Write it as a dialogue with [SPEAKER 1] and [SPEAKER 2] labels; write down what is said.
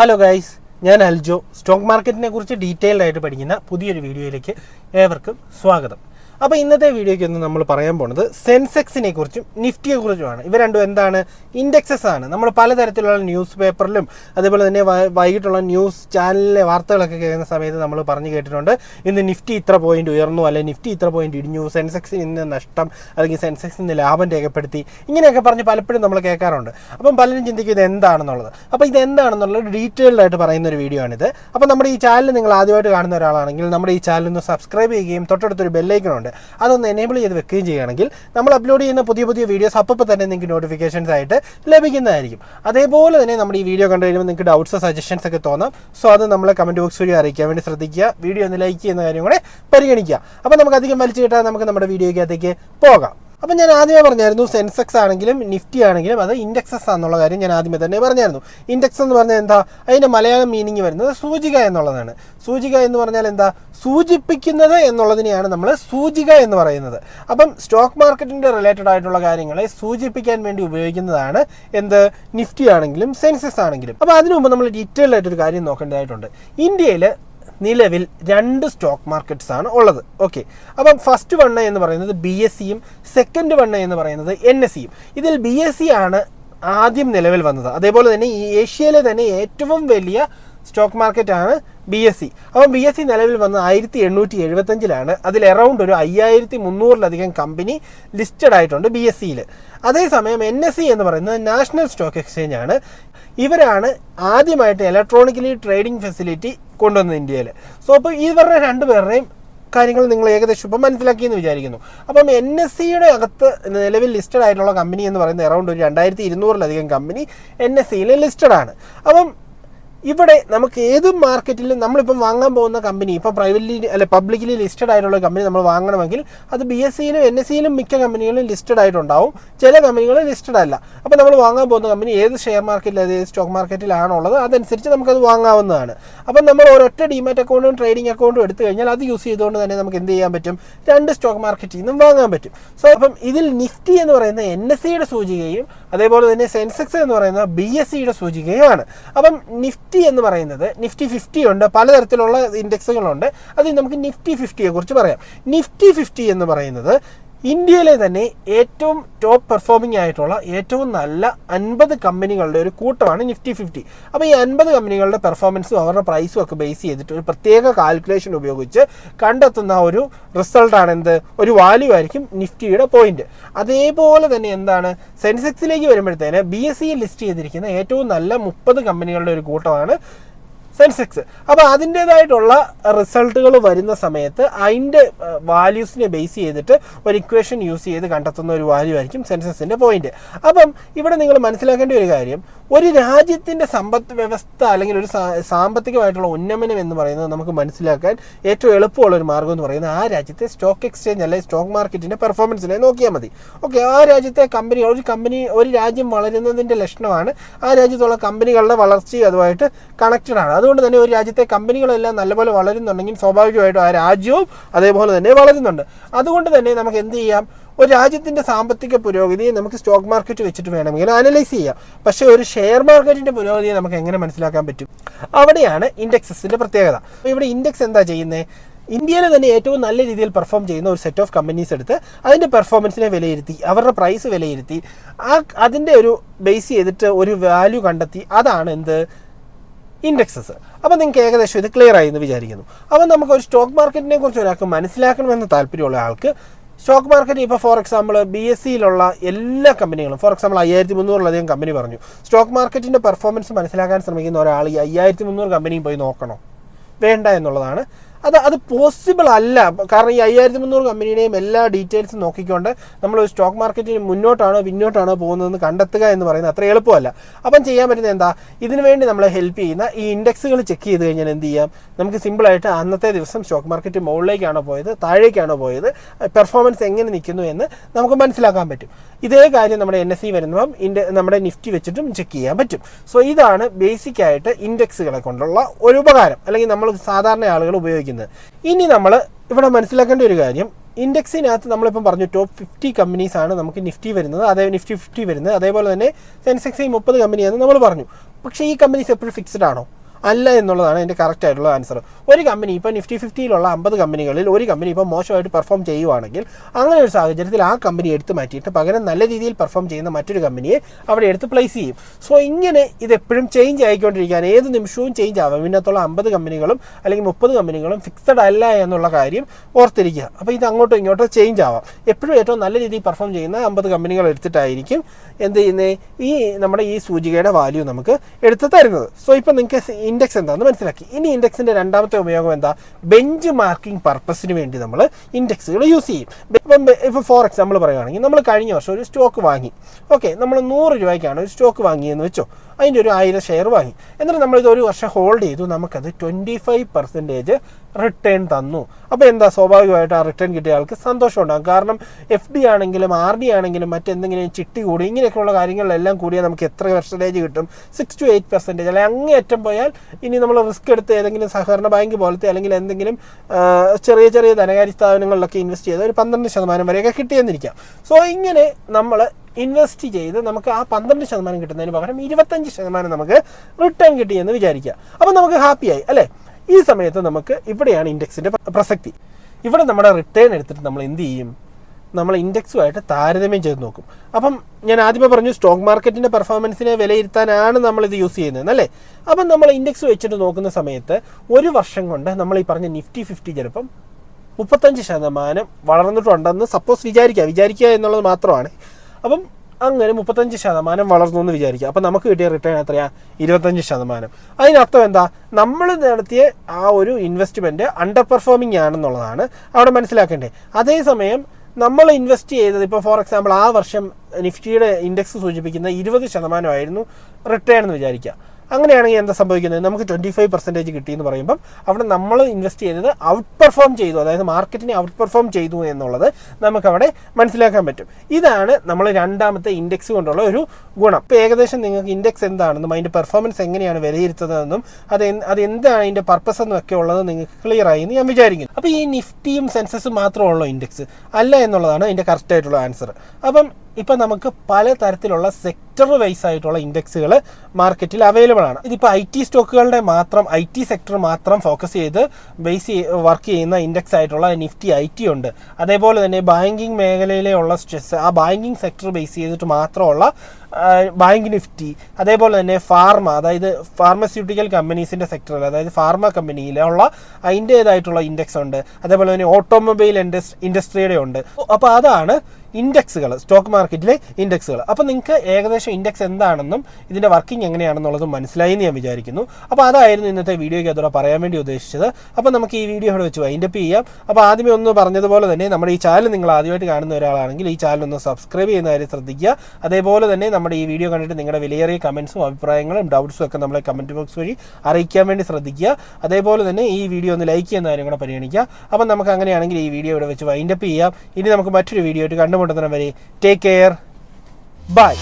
[SPEAKER 1] Hello guys ഞാൻ Aljo. Stock മാർക്കറ്റിനെ കുറിച്ച് ഡീറ്റെയിൽഡ് ആയിട്ട് പഠിക്കുന്ന പുതിയൊരു വീഡിയോയിലേക്ക് ഏവർക്കും സ്വാഗതം. അപ്പോൾ ഇന്നത്തെ വീഡിയോയ്ക്ക് ഒന്ന് നമ്മൾ പറയാൻ പോണത് സെൻസെക്സിനെ കുറിച്ചും നിഫ്റ്റിയെ കുറിച്ചുമാണ്. ഇവ രണ്ടും എന്താണ്? ഇൻഡെക്സസ് ആണ്. നമ്മൾ പലതരത്തിലുള്ള ന്യൂസ് പേപ്പറിലും അതേപോലെ തന്നെ വൈകിട്ടുള്ള ന്യൂസ് ചാനലിലെ വാർത്തകളൊക്കെ കേൾക്കുന്ന സമയത്ത് നമ്മൾ പറഞ്ഞു കേട്ടിട്ടുണ്ട്. ഇന്ന് നിഫ്റ്റി ഇത്ര പോയിന്റ് ഉയർന്നു അല്ലെങ്കിൽ നിഫ്റ്റി ഇത്ര പോയിന്റ് ഇടിഞ്ഞു സെൻസെക്സിന് ഇന്ന് നഷ്ടം അല്ലെങ്കിൽ സെൻസെക്സിന് ഇന്ന് ലാഭം രേഖപ്പെടുത്തി ഇങ്ങനെയൊക്കെ പറഞ്ഞ് പലപ്പോഴും നമ്മൾ കേൾക്കാറുണ്ട്. അപ്പം പലരും ചിന്തിക്കും ഇത് എന്താണെന്നുള്ളത്. അപ്പോൾ ഇത് എന്താണെന്നുള്ളത് ഡീറ്റെയിൽഡ് ആയിട്ട് പറയുന്ന ഒരു വീഡിയോ ആണിത്. അപ്പോൾ നമ്മുടെ ഈ ചാനൽ നിങ്ങൾ ആദ്യമായിട്ട് കാണുന്ന ഒരാളാണെങ്കിൽ നമ്മുടെ ഈ ചാനൽ ഒന്ന് സബ്സ്ക്രൈബ് ചെയ്യുകയും തൊട്ടടുത്തൊരു ബെല്ലൈക്കൺ ഉണ്ട്. അതൊന്ന് എനേബിൾ ചെയ്ത് വെക്കുകയും ചെയ്യുകയാണെങ്കിൽ നമ്മൾ അപ്ലോഡ് ചെയ്യുന്ന പുതിയ പുതിയ വീഡിയോസ് അപ്പോൾ തന്നെ നിങ്ങൾക്ക് നോട്ടിഫിക്കേഷൻസ് ആയിട്ട് ലഭിക്കുന്നതായിരിക്കും. അതേപോലെ തന്നെ നമ്മുടെ ഈ വീഡിയോ കണ്ടു കഴിയുമ്പോൾ നിങ്ങൾക്ക് ഡൗട്ട്സ് സജഷൻസ് ഒക്കെ തോന്നാം. സോ അത് നമ്മളെ കമന്റ് ബോക്സ് വഴി അറിയിക്കാൻ വേണ്ടി ശ്രദ്ധിക്കുക. വീഡിയോ ഒന്ന് ലൈക്ക് ചെയ്യുന്ന കാര്യം കൂടെ പരിഗണിക്കുക. അപ്പോൾ നമുക്ക് അധികം വലിച്ചു കിട്ടാൻ നമുക്ക് നമ്മുടെ വീഡിയോയ്ക്കകത്തേക്ക് പോകാം. അപ്പം ഞാൻ ആദ്യമേ പറഞ്ഞായിരുന്നു സെൻസെക്സ് ആണെങ്കിലും നിഫ്റ്റി ആണെങ്കിലും അത് ഇൻഡെക്സസ് ആണെന്നുള്ള കാര്യം ഞാൻ ആദ്യമേ തന്നെ പറഞ്ഞായിരുന്നു. ഇൻഡെക്സ് എന്ന് പറഞ്ഞാൽ എന്താ? അതിന്റെ മലയാളം മീനിങ് വരുന്നത് സൂചിക എന്നുള്ളതാണ്. സൂചിക എന്ന് പറഞ്ഞാൽ എന്താ? സൂചിപ്പിക്കുന്നത് എന്നുള്ളതിനെയാണ് നമ്മൾ സൂചിക എന്ന് പറയുന്നത്. അപ്പം സ്റ്റോക്ക് മാർക്കറ്റിന്റെ റിലേറ്റഡ് ആയിട്ടുള്ള കാര്യങ്ങളെ സൂചിപ്പിക്കാൻ വേണ്ടി ഉപയോഗിക്കുന്നതാണ് എന്ത്? നിഫ്റ്റി ആണെങ്കിലും സെൻസെക്സ് ആണെങ്കിലും. അപ്പോൾ അതിനു മുമ്പ് നമ്മൾ ഡീറ്റെയിൽ ആയിട്ടൊരു കാര്യം നോക്കേണ്ടതായിട്ടുണ്ട്. ഇന്ത്യയിൽ നിലവിൽ രണ്ട് സ്റ്റോക്ക് മാർക്കറ്റ്സ് ആണ് ഉള്ളത്. ഓക്കെ. അപ്പം ഫസ്റ്റ് വണ്ണ എന്ന് പറയുന്നത് ബി എസ് സിയും സെക്കൻഡ് വണ്ണ എന്ന് പറയുന്നത് എൻ എസ് സിയും. ഇതിൽ ബി എസ് സി ആണ് ആദ്യം നിലവിൽ വന്നത്. അതേപോലെ തന്നെ ഈ ഏഷ്യയിലെ തന്നെ ഏറ്റവും വലിയ സ്റ്റോക്ക് മാർക്കറ്റാണ് ബി എസ് സി. അപ്പം ബി എസ് സി നിലവിൽ വന്ന് ആയിരത്തി എണ്ണൂറ്റി എഴുപത്തഞ്ചിലാണ് അതിൽ എറൗണ്ട് ഒരു അയ്യായിരത്തി മുന്നൂറിലധികം കമ്പനി ലിസ്റ്റഡ് ആയിട്ടുണ്ട് ബി എസ് സിയിൽ. അതേസമയം എൻ എസ് സി എന്ന് പറയുന്നത് നാഷണൽ സ്റ്റോക്ക് എക്സ്ചേഞ്ച് ആണ്. ഇവരാണ് ആദ്യമായിട്ട് ഇലക്ട്രോണിക്കലി ട്രേഡിംഗ് ഫെസിലിറ്റി കൊണ്ടുവന്നത് ഇന്ത്യയിൽ. സോ അപ്പോൾ ഇവരുടെ രണ്ടുപേരുടെയും കാര്യങ്ങൾ നിങ്ങൾ ഏകദേശം ഇപ്പം മനസ്സിലാക്കിയെന്ന് വിചാരിക്കുന്നു. അപ്പം എൻ എസ് സിയുടെ അകത്ത് നിലവിൽ ലിസ്റ്റഡ് ആയിട്ടുള്ള കമ്പനി എന്ന് പറയുന്നത് അറൗണ്ട് ഒരു രണ്ടായിരത്തി ഇരുന്നൂറിലധികം കമ്പനി എൻ എസ് സിയിൽ ലിസ്റ്റഡ് ആണ്. അപ്പം ഇവിടെ നമുക്ക് ഏത് മാർക്കറ്റിലും നമ്മളിപ്പം വാങ്ങാൻ പോകുന്ന കമ്പനി ഇപ്പം പ്രൈവറ്റ്ലി അല്ലെ പബ്ലിക്കലി ലിസ്റ്റഡ് ആയിട്ടുള്ള കമ്പനി നമ്മൾ വാങ്ങണമെങ്കിൽ അത് ബി എസ് സിയിലും എൻ എസ് സിയിലും മിക്ക കമ്പനികളും ലിസ്റ്റഡ് ആയിട്ടുണ്ടാവും. ചില കമ്പനികൾ ലിസ്റ്റഡ് അല്ല. അപ്പോൾ നമ്മൾ വാങ്ങാൻ പോകുന്ന കമ്പനി ഏത് ഷെയർ മാർക്കറ്റിൽ ഏത് സ്റ്റോക്ക് മാർക്കറ്റിലാണുള്ളത് അതനുസരിച്ച് നമുക്കത് വാങ്ങാവുന്നതാണ്. അപ്പം നമ്മൾ ഒരൊറ്റ ഡിമാറ്റ് അക്കൗണ്ടും ട്രേഡിംഗ് അക്കൗണ്ടും എടുത്തു കഴിഞ്ഞാൽ അത് യൂസ് ചെയ്തുകൊണ്ട് തന്നെ നമുക്ക് എന്ത് ചെയ്യാൻ പറ്റും? രണ്ട് സ്റ്റോക്ക് മാർക്കറ്റിൽ നിന്നും വാങ്ങാൻ പറ്റും. സോ അപ്പം ഇതിൽ നിഫ്റ്റി എന്ന് പറയുന്ന എൻ എസ് സിയുടെ സൂചികയും അതേപോലെ തന്നെ സെൻസെക്സ് എന്ന് പറയുന്ന ബി എസ് സിയുടെ സൂചികയുമാണ്. അപ്പം നിഫ്റ്റി എന്ന് പറയുന്നത് നിഫ്റ്റി ഫിഫ്റ്റി ഉണ്ട് പലതരത്തിലുള്ള ഇൻഡെക്സുകളുണ്ട്. അതിൽ നമുക്ക് നിഫ്റ്റി ഫിഫ്റ്റിയെ കുറിച്ച് പറയാം. നിഫ്റ്റി ഫിഫ്റ്റി എന്ന് പറയുന്നത് ഇന്ത്യയിലെ തന്നെ ഏറ്റവും ടോപ്പ് പെർഫോമിംഗ് ആയിട്ടുള്ള ഏറ്റവും നല്ല അൻപത് കമ്പനികളുടെ ഒരു കൂട്ടമാണ് നിഫ്റ്റി ഫിഫ്റ്റി അപ്പോൾ ഈ അൻപത് കമ്പനികളുടെ പെർഫോമൻസും അവരുടെ പ്രൈസും ഒക്കെ ബേസ് ചെയ്തിട്ട് ഒരു പ്രത്യേക കാൽക്കുലേഷൻ ഉപയോഗിച്ച് കണ്ടെത്തുന്ന ഒരു റിസൾട്ടാണ് എന്ത്? ഒരു വാല്യൂ ആയിരിക്കും നിഫ്റ്റിയുടെ പോയിന്റ് അതേപോലെ തന്നെ എന്താണ്? സെൻസെക്സിലേക്ക് വരുമ്പോഴത്തേന് ബി എസ് സി ലിസ്റ്റ് ചെയ്തിരിക്കുന്ന ഏറ്റവും നല്ല മുപ്പത് കമ്പനികളുടെ ഒരു കൂട്ടമാണ് സെൻസെക്സ്. അപ്പോൾ അതിന്റേതായിട്ടുള്ള റിസൾട്ടുകൾ വരുന്ന സമയത്ത് അതിന്റെ വാല്യൂസിനെ ബേസ് ചെയ്തിട്ട് ഒരു ഇക്വേഷൻ യൂസ് ചെയ്ത് കണ്ടെത്തുന്ന ഒരു വാല്യൂ ആയിരിക്കും സെൻസസിന്റെ പോയിന്റ് അപ്പം ഇവിടെ നിങ്ങൾ മനസ്സിലാക്കേണ്ട ഒരു കാര്യം ഒരു രാജ്യത്തിന്റെ സമ്പദ് വ്യവസ്ഥ അല്ലെങ്കിൽ ഒരു സാമ്പത്തികമായിട്ടുള്ള ഉന്നമനം എന്ന് പറയുന്നത് നമുക്ക് മനസ്സിലാക്കാൻ ഏറ്റവും എളുപ്പമുള്ള ഒരു മാർഗം എന്ന് പറയുന്നത് ആ രാജ്യത്തെ സ്റ്റോക്ക് എക്സ്ചേഞ്ച് അല്ലെങ്കിൽ സ്റ്റോക്ക് മാർക്കറ്റിന്റെ പെർഫോമൻസിനെ നോക്കിയാൽ മതി. ഓക്കെ ആ രാജ്യത്തെ കമ്പനി ഒരു കമ്പനി ഒരു രാജ്യം വളരുന്നതിന്റെ ലക്ഷണമാണ് ആ രാജ്യത്തുള്ള കമ്പനികളുടെ വളർച്ചയും അതുമായിട്ട് കണക്റ്റഡ് ആണ്. അതുകൊണ്ട് തന്നെ ഒരു രാജ്യത്തെ കമ്പനികളെല്ലാം നല്ലപോലെ വളരുന്നുണ്ടെങ്കിൽ സ്വാഭാവികമായിട്ടും ആ രാജ്യവും അതേപോലെ തന്നെ വളരുന്നുണ്ട്. അതുകൊണ്ട് തന്നെ നമുക്ക് എന്ത് ചെയ്യാം? ഒരു രാജ്യത്തിന്റെ സാമ്പത്തിക പുരോഗതിയെ നമുക്ക് സ്റ്റോക്ക് മാർക്കറ്റ് വെച്ചിട്ട് വേണമെങ്കിൽ അനലൈസ് ചെയ്യാം. പക്ഷേ ഒരു ഷെയർ മാർക്കറ്റിന്റെ പുരോഗതിയെ നമുക്ക് എങ്ങനെ മനസ്സിലാക്കാൻ പറ്റും? അവിടെയാണ് ഇൻഡെക്സസിന്റെ പ്രത്യേകത. ഇവിടെ ഇൻഡെക്സ് എന്താ ചെയ്യുന്നത് ഇന്ത്യയിൽ തന്നെ ഏറ്റവും നല്ല രീതിയിൽ പെർഫോം ചെയ്യുന്ന ഒരു സെറ്റ് ഓഫ് കമ്പനീസ് എടുത്ത് അതിന്റെ പെർഫോമൻസിനെ വിലയിരുത്തി അവരുടെ പ്രൈസ് വിലയിരുത്തി ആ അതിന്റെ ഒരു ബേസ് ചെയ്തിട്ട് ഒരു വാല്യൂ കണ്ടെത്തി അതാണ് എന്ത്? ഇൻഡെക്സസ്. അപ്പോൾ നിങ്ങൾക്ക് ഏകദേശം ഇത് ക്ലിയർ ആയി എന്ന് വിചാരിക്കുന്നു. അപ്പോൾ നമുക്ക് ഒരു സ്റ്റോക്ക് മാർക്കറ്റിനെ കുറിച്ച് ഒരാൾക്ക് മനസ്സിലാക്കണമെന്ന് താല്പര്യമുള്ള ആൾക്ക് സ്റ്റോക്ക് മാർക്കറ്റ് ഇപ്പോൾ ഫോർ എക്സാമ്പിൾ ബി എസ് സിയിലുള്ള എല്ലാ കമ്പനികളും ഫോർ എക്സാമ്പിൾ അയ്യായിരത്തി മുന്നൂറിലധികം കമ്പനി പറഞ്ഞു. സ്റ്റോക്ക് മാർക്കറ്റിന്റെ പെർഫോമൻസ് മനസ്സിലാക്കാൻ ശ്രമിക്കുന്ന ഒരാൾ ഈ അയ്യായിരത്തി മുന്നൂറ് കമ്പനിയും പോയി നോക്കണോ. വേണ്ട എന്നുള്ളതാണ് അത് അത് പോസിബിൾ അല്ല. കാരണം ഈ അയ്യായിരത്തി മുന്നൂറ് കമ്പനിയുടെയും എല്ലാ ഡീറ്റെയിൽസും നോക്കിക്കൊണ്ട് നമ്മൾ ഒരു സ്റ്റോക്ക് മാർക്കറ്റിന് മുന്നോട്ടാണോ പിന്നോട്ടാണോ പോകുന്നതെന്ന് കണ്ടെത്തുക എന്ന് പറയുന്നത് അത്ര എളുപ്പമല്ല. അപ്പം ചെയ്യാൻ പറ്റുന്നത് എന്താ? ഇതിനു വേണ്ടി നമ്മളെ ഹെൽപ്പ് ചെയ്യുന്ന ഈ ഇൻഡെക്സുകൾ ചെക്ക് ചെയ്ത് കഴിഞ്ഞാൽ എന്ത് ചെയ്യാം? നമുക്ക് സിമ്പിളായിട്ട് അന്നത്തെ ദിവസം സ്റ്റോക്ക് മാർക്കറ്റ് മുകളിലേക്കാണോ പോയത് താഴേക്കാണോ പോയത് പെർഫോമൻസ് എങ്ങനെ നിൽക്കുന്നു എന്ന് നമുക്ക് മനസ്സിലാക്കാൻ പറ്റും. ഇതേ കാര്യം നമ്മുടെ എൻ എസ് സി വരുമ്പം നമ്മുടെ നിഫ്റ്റി വെച്ചിട്ടും ചെക്ക് ചെയ്യാൻ പറ്റും. സോ ഇതാണ് ബേസിക്കായിട്ട് ഇൻഡെക്സുകളെ കൊണ്ടുള്ള ഒരു ഉപകാരം. അല്ലെങ്കിൽ നമ്മൾ സാധാരണ ആളുകൾ ഉപയോഗിക്കുന്നത് ഇനി നമ്മൾ ഇവിടെ മനസ്സിലാക്കേണ്ട ഒരു കാര്യം. ഇൻഡെക്സിനകത്ത് നമ്മളിപ്പം പറഞ്ഞു ടോപ്പ് ഫിഫ്റ്റി കമ്പനീസ് ആണ് നമുക്ക് നിഫ്റ്റി വരുന്നത്. അതേ നിഫ്റ്റി ഫിഫ്റ്റി വരുന്നത്. അതേപോലെ തന്നെ സെൻസെക്സ് മുപ്പത് കമ്പനിയാണെന്ന് നമ്മൾ പറഞ്ഞു. പക്ഷേ ഈ കമ്പനീസ് എപ്പോഴും ഫിക്സ്ഡ് ആണോ? അല്ല എന്നുള്ളതാണ് എന്റെ കറക്റ്റ് ആയിട്ടുള്ള ആൻസർ ഒരു കമ്പനി ഇപ്പോൾ നിഫ്റ്റി ഫിഫ്റ്റിയിലുള്ള അമ്പത് കമ്പനികളിൽ ഒരു കമ്പനി ഇപ്പോൾ മോശമായിട്ട് പെർഫോം ചെയ്യുവാണെങ്കിൽ അങ്ങനെ ഒരു സാഹചര്യത്തിൽ ആ കമ്പനി എടുത്ത് മാറ്റിയിട്ട് പകരം നല്ല രീതിയിൽ പെർഫോം ചെയ്യുന്ന മറ്റൊരു കമ്പനിയെ അവിടെ എടുത്ത് പ്ലേസ് ചെയ്യും. സോ ഇങ്ങനെ ഇത് എപ്പോഴും ചേഞ്ച് ആയിക്കൊണ്ടിരിക്കുകയാണ്. ഏത് നിമിഷവും ചേഞ്ച് ആവാം. ഇതിനകത്തുള്ള അമ്പത് കമ്പനികളും അല്ലെങ്കിൽ മുപ്പത് കമ്പനികളും ഫിക്സഡ് അല്ല എന്നുള്ള കാര്യം ഓർത്തിരിക്കുക. അപ്പോൾ ഇത് അങ്ങോട്ടും ഇങ്ങോട്ടും ചേഞ്ച് ആവാം. എപ്പോഴും ഏറ്റവും നല്ല രീതിയിൽ പെർഫോം ചെയ്യുന്ന അമ്പത് കമ്പനികൾ എടുത്തിട്ടായിരിക്കും എന്ത് ചെയ്യുന്നത് ഈ നമ്മുടെ ഈ സൂചികയുടെ വാല്യൂ നമുക്ക് എടുത്ത് തരുന്നത്. സോ ഇപ്പോൾ നിങ്ങൾക്ക് ഇൻഡെക്സ് എന്താണെന്ന് മനസ്സിലാക്കി. ഇനി ഇൻഡെക്സിന്റെ രണ്ടാമത്തെ ഉപയോഗം എന്താ? ബെഞ്ച് മാർക്കിംഗ് പർപ്പസിന് വേണ്ടി നമ്മൾ ഇൻഡെക്സുകൾ യൂസ് ചെയ്യും. ഇപ്പം ഇപ്പോൾ ഫോർ എക്സാമ്പിൾ പറയുകയാണെങ്കിൽ നമ്മൾ കഴിഞ്ഞ വർഷം ഒരു സ്റ്റോക്ക് വാങ്ങി. ഓക്കെ നമ്മൾ നൂറ് രൂപയ്ക്കാണ് ഒരു സ്റ്റോക്ക് വാങ്ങിയെന്ന് വെച്ചോ. അതിന്റെ ഒരു ആയിരം ഷെയർ വാങ്ങി. എന്നിട്ട് നമ്മളിത് ഒരു വർഷം ഹോൾഡ് ചെയ്തു. നമുക്കത് ട്വന്റി ഫൈവ് പെർസെന്റേജ് റിട്ടേൺ തന്നു. അപ്പോൾ എന്താ? സ്വാഭാവികമായിട്ട് ആ റിട്ടേൺ കിട്ടിയ ആൾക്ക് സന്തോഷം ഉണ്ടാകും കാരണം എഫ് ഡി ആണെങ്കിലും ആർ ഡി ആണെങ്കിലും മറ്റെന്തെങ്കിലും ചിട്ടി കൂടി ഇങ്ങനെയൊക്കെയുള്ള കാര്യങ്ങളിലെല്ലാം കൂടിയാൽ നമുക്ക് എത്ര പെർസെന്റേജ് കിട്ടും? സിക്സ് ടു എയ്റ്റ് പെർസെന്റേജ് അല്ലെങ്കിൽ അങ്ങേയറ്റം പോയാൽ ഇനി നമ്മൾ റിസ്ക് എടുത്ത് ഏതെങ്കിലും സഹകരണ ബാങ്ക് പോലത്തെ അല്ലെങ്കിൽ എന്തെങ്കിലും ചെറിയ ചെറിയ ധനകാര്യ സ്ഥാപനങ്ങളിലൊക്കെ ഇൻവെസ്റ്റ് ചെയ്ത് ഒരു പന്ത്രണ്ട് ശതമാനം വരെയൊക്കെ കിട്ടിയെന്നിരിക്കാം. സോ ഇങ്ങനെ നമ്മൾ ഇൻവെസ്റ്റ് ചെയ്ത് നമുക്ക് ആ പന്ത്രണ്ട് ശതമാനം കിട്ടുന്നതിന് പകരം ഇരുപത്തഞ്ച് ശതമാനം നമുക്ക് റിട്ടേൺ കിട്ടിയെന്ന് വിചാരിക്കുക. അപ്പം നമുക്ക് ഹാപ്പിയായി അല്ലേ? ഈ സമയത്ത് നമുക്ക് ഇവിടെയാണ് ഇൻഡെക്സിന്റെ പ്രസക്തി. ഇവിടെ നമ്മുടെ റിട്ടേൺ എടുത്തിട്ട് നമ്മൾ എന്ത് ചെയ്യും? നമ്മൾ ഇൻഡെക്സുമായിട്ട് താരതമ്യം ചെയ്ത് നോക്കും. അപ്പം ഞാൻ ആദ്യമേ പറഞ്ഞു സ്റ്റോക്ക് മാർക്കറ്റിന്റെ പെർഫോമൻസിനെ വിലയിരുത്താനാണ് നമ്മൾ ഇത് യൂസ് ചെയ്യുന്നത് അല്ലേ? അപ്പം നമ്മൾ ഇൻഡെക്സ് വെച്ചിട്ട് നോക്കുന്ന സമയത്ത് ഒരു വർഷം കൊണ്ട് നമ്മൾ ഈ പറഞ്ഞ നിഫ്റ്റി ഫിഫ്റ്റി ചിലപ്പം മുപ്പത്തഞ്ച് ശതമാനം വളർന്നിട്ടുണ്ടെന്ന് സപ്പോസ് വിചാരിക്കുക. വിചാരിക്കുക എന്നുള്ളത് മാത്രമാണ്. അപ്പം അങ്ങനെ മുപ്പത്തഞ്ച് ശതമാനം വളർന്നു എന്ന് വിചാരിക്കുക. അപ്പം നമുക്ക് കിട്ടിയ റിട്ടേൺ എത്രയാണ് ഇരുപത്തഞ്ച് ശതമാനം. അതിനർത്ഥം എന്താ? നമ്മൾ നടത്തിയ ആ ഒരു ഇൻവെസ്റ്റ്മെന്റ് അണ്ടർ പെർഫോമിംഗ് ആണെന്നുള്ളതാണ് അവിടെ മനസ്സിലാക്കേണ്ടത്. അതേസമയം നമ്മൾ ഇൻവെസ്റ്റ് ചെയ്തത് ഇപ്പോൾ ഫോർ എക്സാമ്പിൾ ആ വർഷം നിഫ്റ്റിയുടെ ഇൻഡെക്സ് സൂചിപ്പിക്കുന്ന ഇരുപത് ശതമാനമായിരുന്നു റിട്ടേൺ എന്ന് വിചാരിക്കുക. അങ്ങനെയാണെങ്കിൽ എന്താ സംഭവിക്കുന്നത്? നമുക്ക് ട്വന്റി ഫൈവ് പെർസെന്റേജ് കിട്ടിയെന്ന് പറയുമ്പം അവിടെ നമ്മൾ ഇൻവെസ്റ്റ് ചെയ്തത് ഔട്ട് പെർഫോം ചെയ്തു. അതായത് മാർക്കറ്റിനെ ഔട്ട് പെർഫോം ചെയ്തു എന്നുള്ളത് നമുക്കവിടെ മനസ്സിലാക്കാൻ പറ്റും. ഇതാണ് നമ്മൾ രണ്ടാമത്തെ ഇൻഡെക്സ് കൊണ്ടുള്ള ഒരു ഗുണം. ഇപ്പോൾ ഏകദേശം നിങ്ങൾക്ക് ഇൻഡെക്സ് എന്താണെന്നും അതിന്റെ പെർഫോമൻസ് എങ്ങനെയാണ് വിലയിരുത്തുന്നതെന്നും അത് അത് എന്താണ് അതിന്റെ പർപ്പസ് എന്നൊക്കെ ഉള്ളത് നിങ്ങൾക്ക് ക്ലിയർ ആയി എന്ന് ഞാൻ വിചാരിക്കുന്നു. അപ്പോൾ ഈ നിഫ്റ്റിയും സെൻസസും മാത്രമുള്ള ഇൻഡെക്സ് അല്ല എന്നുള്ളതാണ് അതിന്റെ കറക്റ്റായിട്ടുള്ള ആൻസർ അപ്പം ഇപ്പം നമുക്ക് പല തരത്തിലുള്ള സെക്ടർ വൈസ് ആയിട്ടുള്ള ഇൻഡെക്സുകൾ മാർക്കറ്റിൽ അവൈലബിൾ ആണ്. ഇതിപ്പോൾ ഐ ടി സ്റ്റോക്കുകളുടെ മാത്രം ഐ ടി സെക്ടർ മാത്രം ഫോക്കസ് ചെയ്ത് ബേസ് വർക്ക് ചെയ്യുന്ന ഇൻഡെക്സ് ആയിട്ടുള്ള നിഫ്റ്റി ഐ ടി ഉണ്ട്. അതേപോലെ തന്നെ ബാങ്കിങ് മേഖലയിലെ ഉള്ള സ്ട്രെസ് ആ ബാങ്കിങ് സെക്ടർ ബേസ് ചെയ്തിട്ട് മാത്രമുള്ള ബാങ്ക് നിഫ്റ്റി അതേപോലെ തന്നെ ഫാർമ അതായത് ഫാർമസ്യൂട്ടിക്കൽ കമ്പനീസിന്റെ സെക്ടറിൽ അതായത് ഫാർമ കമ്പനിയിലുള്ള അതിന്റേതായിട്ടുള്ള ഇൻഡെക്സ് ഉണ്ട്. അതേപോലെ തന്നെ ഓട്ടോമൊബൈൽ ഇൻഡസ് ഇൻഡസ്ട്രിയുടെ ഉണ്ട്. അപ്പോൾ അതാണ് ഇൻഡെക്സുകൾ സ്റ്റോക്ക് മാർക്കറ്റിലെ ഇൻഡെക്സുകൾ. അപ്പോൾ നിങ്ങൾക്ക് ഏകദേശം ഇൻഡെക്സ് എന്താണെന്നും ഇതിന്റെ വർക്കിംഗ് എങ്ങനെയാണെന്നുള്ളതും മനസ്സിലായി എന്ന് ഞാൻ വിചാരിക്കുന്നു. അപ്പോൾ അതായിരുന്നു ഇന്നത്തെ വീഡിയോയ്ക്ക് അതോടെ പറയാൻ വേണ്ടി ഉദ്ദേശിച്ചത്. അപ്പോൾ നമുക്ക് ഈ വീഡിയോ ഇവിടെ വെച്ച് വൈൻഡപ്പ് ചെയ്യാം. അപ്പോൾ ആദ്യമേ ഒന്ന് പറഞ്ഞതുപോലെ തന്നെ നമ്മുടെ ഈ ചാനൽ നിങ്ങൾ ആദ്യമായിട്ട് കാണുന്ന ഒരാളാണെങ്കിൽ ഈ ചാനൽ ഒന്ന് സബ്സ്ക്രൈബ് ചെയ്യുന്ന കാര്യം ശ്രദ്ധിക്കുക. അതേപോലെ തന്നെ നമ്മുടെ ഈ വീഡിയോ കണ്ടിട്ട് നിങ്ങളുടെ വിലയേറിയ കമൻസും അഭിപ്രായങ്ങളും ഡൗട്ട്സും ഒക്കെ നമ്മളെ കമന്റ് ബോക്സ് വഴി അറിയിക്കാൻ വേണ്ടി ശ്രദ്ധിക്കുക. അതേപോലെ തന്നെ ഈ വീഡിയോ ഒന്ന് ലൈക്ക് ചെയ്യുന്ന കാര്യം കൂടെ പരിഗണിക്കുക. അപ്പം നമുക്ക് അങ്ങനെയാണെങ്കിൽ ഈ വീഡിയോ ഇവിടെ വെച്ച് വൈൻഡപ്പ് ചെയ്യാം. ഇനി നമുക്ക് മറ്റൊരു വീഡിയോ ആയിട്ട് കണ്ടുമുട്ടുന്ന വരെ. Take care bye